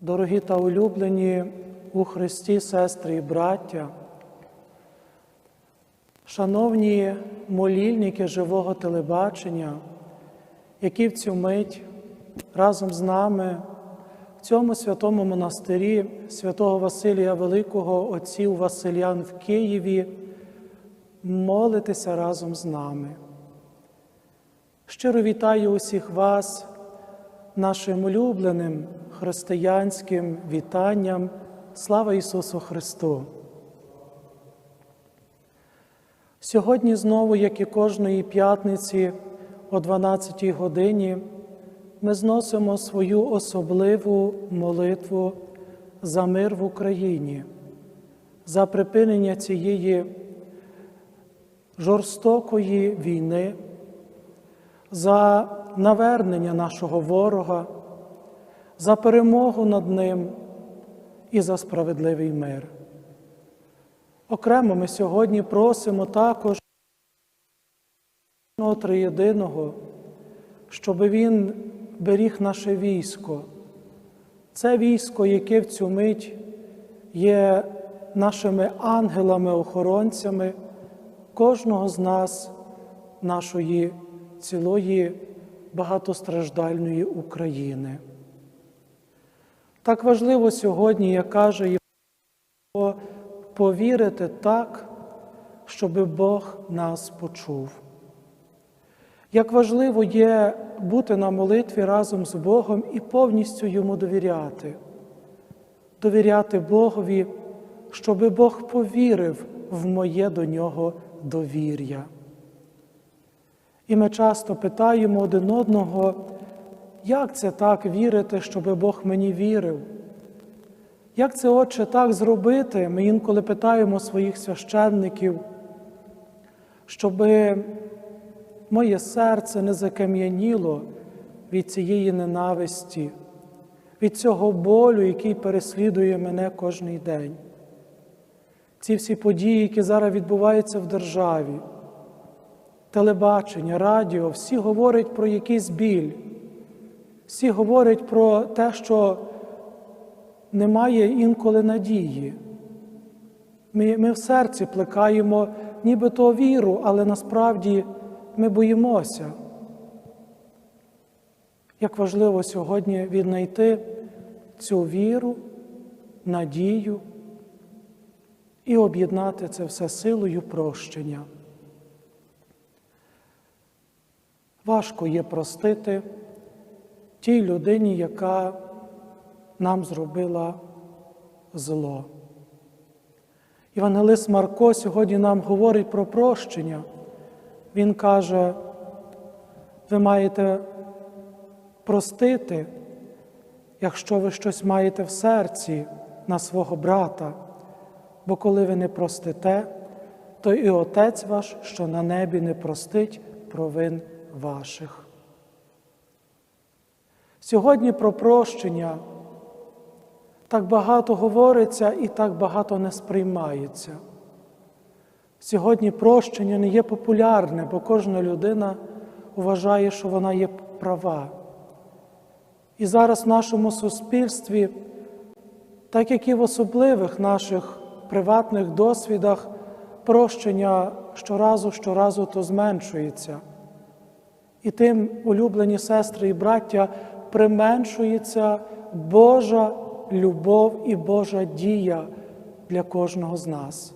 Дорогі та улюблені у Христі, сестри і браття, шановні молільники живого телебачення, які в цю мить разом з нами в цьому святому монастирі святого Василія Великого, отців Василян в Києві, молитеся разом з нами. Щиро вітаю усіх вас нашим улюбленим християнським вітанням. Слава Ісусу Христу! Сьогодні знову, як і кожної п'ятниці, о 12 годині, ми зносимо свою особливу молитву за мир в Україні, за припинення цієї жорстокої війни, за навернення нашого ворога, за перемогу над ним і за справедливий мир. Окремо ми сьогодні просимо також Триєдиного, щоб Він беріг наше військо. Це військо, яке в цю мить є нашими ангелами-охоронцями кожного з нас, нашої цілої багатостраждальної України. Так важливо сьогодні, як каже Євангеліє, повірити так, щоб Бог нас почув. Як важливо є бути на молитві разом з Богом і повністю йому довіряти, довіряти Богові, щоб Бог повірив в моє до нього довір'я. І ми часто питаємо один одного, як це так вірити, щоб Бог мені вірив? Як це, Отче, так зробити? Ми інколи питаємо своїх священників, щоб моє серце не закам'яніло від цієї ненависті, від цього болю, який переслідує мене кожний день. Ці всі події, які зараз відбуваються в державі, телебачення, радіо, всі говорять про якийсь біль, всі говорять про те, що немає інколи надії. Ми ми в серці плекаємо нібито віру, але насправді ми боїмося. Як важливо сьогодні віднайти цю віру, надію і об'єднати це все силою прощення. Важко є простити тій людині, яка нам зробила зло. Євангелист Марко сьогодні нам говорить про прощення. Він каже, ви маєте простити, якщо ви щось маєте в серці на свого брата, бо коли ви не простите, то і Отець ваш, що на небі не простить провин ваших. Сьогодні про прощення так багато говориться і так багато не сприймається. Сьогодні прощення не є популярне, бо кожна людина вважає, що вона є права. І зараз в нашому суспільстві, так як і в особливих наших приватних досвідах, прощення щоразу, щоразу то зменшується. І тим, улюблені сестри і браття, применшується Божа любов і Божа дія для кожного з нас.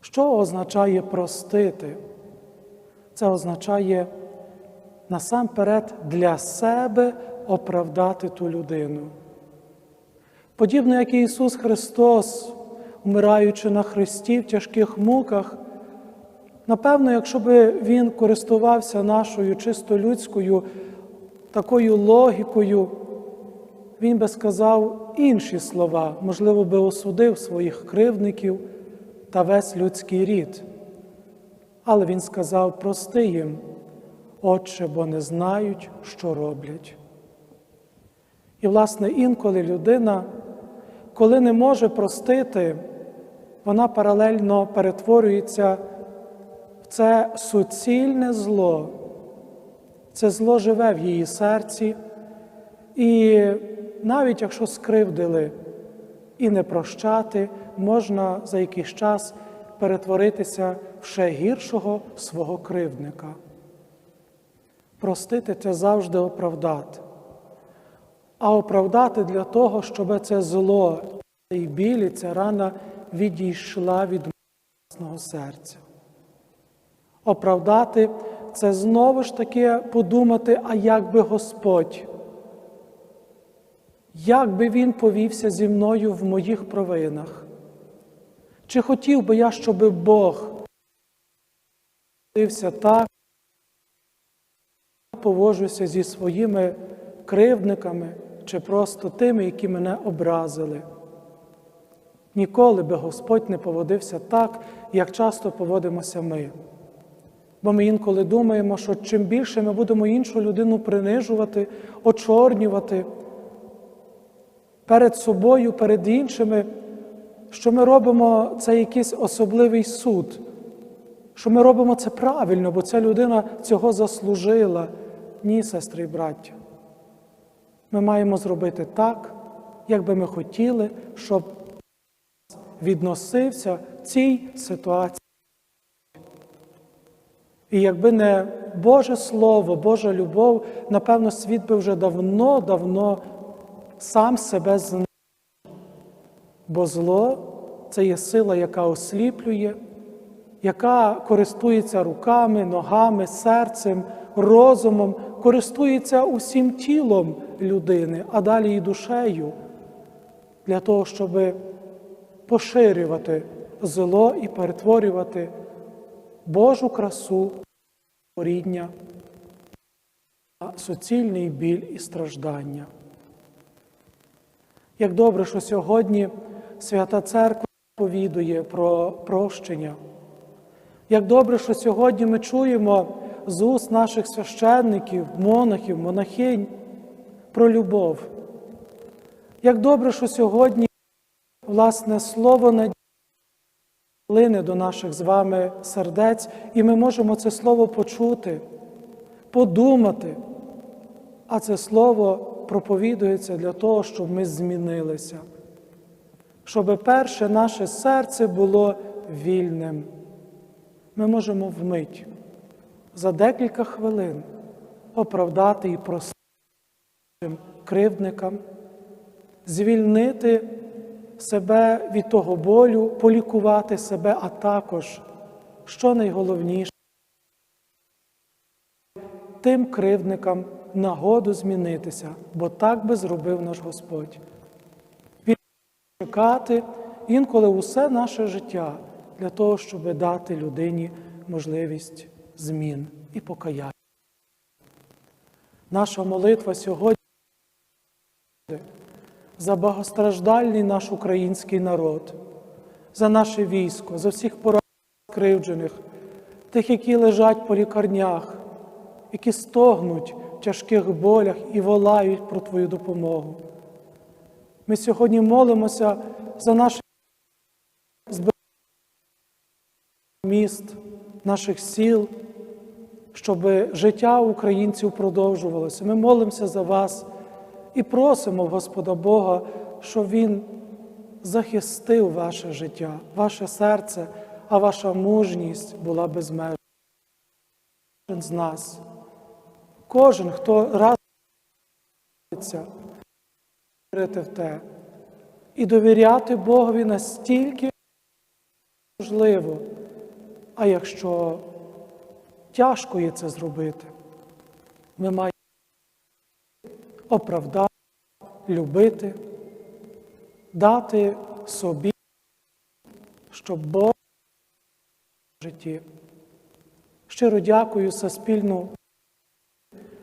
Що означає простити? Це означає насамперед для себе оправдати ту людину. Подібно як і Ісус Христос, вмираючи на Христі в тяжких муках, напевно, якщо би Він користувався нашою чисто людською такою логікою, Він би сказав інші слова, можливо, би осудив своїх кривдників та весь людський рід. Але Він сказав: прости їм, Отче, бо не знають, що роблять. І, власне, інколи людина, коли не може простити, вона паралельно перетворюється це суцільне зло. Це зло живе в її серці, і навіть якщо скривдили і не прощати, можна за якийсь час перетворитися в ще гіршого свого кривдника. Простити це завжди оправдати. А оправдати для того, щоб це зло і біль, і ця рана відійшла від власного серця. Оправдати це знову ж таки подумати, а як би Господь, як би Він повівся зі мною в моїх провинах? Чи хотів би я, щоб Бог повівся так, я поводжуся зі своїми кривдниками чи просто тими, які мене образили? Ніколи би Господь не поводився так, як часто поводимося ми. Бо ми інколи думаємо, що чим більше ми будемо іншу людину принижувати, очорнювати перед собою, перед іншими, що ми робимо це якийсь особливий суд, що ми робимо це правильно, бо ця людина цього заслужила. Ні, сестри і браття. Ми маємо зробити так, як би ми хотіли, щоб відносився в цій ситуації. І якби не Боже Слово, Божа любов, напевно, світ би вже давно-давно сам себе знищив. Бо зло це є сила, яка осліплює, яка користується руками, ногами, серцем, розумом, користується усім тілом людини, а далі і душею, для того, щоб поширювати зло і перетворювати Божу красу, порідня, на суцільний біль і страждання. Як добре, що сьогодні Свята Церква повідує про прощення. Як добре, що сьогодні ми чуємо з уст наших священників, монахів, монахинь про любов. Як добре, що сьогодні, власне, слово надії лине до наших з вами сердець, і ми можемо це слово почути, подумати, а це слово проповідується для того, щоб ми змінилися, щоб перше наше серце було вільним. Ми можемо вмить за декілька хвилин оправдати і простити кривдникам, звільнити себе від того болю, полікувати себе, а також, що найголовніше, тим кривдникам нагоду змінитися, бо так би зробив наш Господь. Він чекати інколи усе наше життя для того, щоб дати людині можливість змін і покаяння. Наша молитва сьогодні за багостраждальний наш український народ, за наше військо, за всіх поранених, скривджених, тих, які лежать по лікарнях, які стогнуть в тяжких болях і волають про Твою допомогу. Ми сьогодні молимося за наших міст, наших сіл, щоб життя українців продовжувалося. Ми молимося за вас і просимо Господа Бога, щоб Він захистив ваше життя, ваше серце, а ваша мужність була безмежна. Кожен з нас, кожен, хто раз вірити в те і довіряти Богові настільки можливо, а якщо тяжко є це зробити, ми маємо оправдати, любити, дати собі, щоб Бог в житті. Щиро дякую за спільну.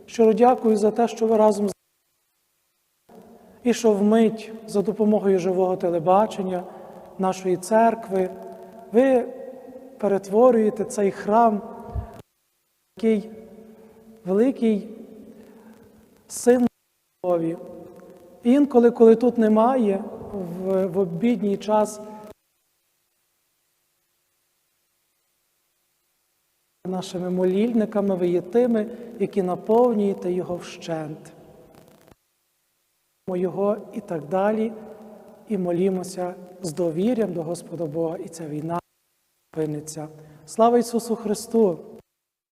Щиро дякую за те, що ви разом з і що вмить за допомогою живого телебачення нашої церкви ви перетворюєте цей храм, такий великий син Любові. Інколи, коли тут немає, в, в обідній час нашими молільниками ви є тими, які наповнюєте його вщент. його і так далі, і молімося з довір'ям до Господа Бога, і ця війна спиниться. Слава Ісусу Христу!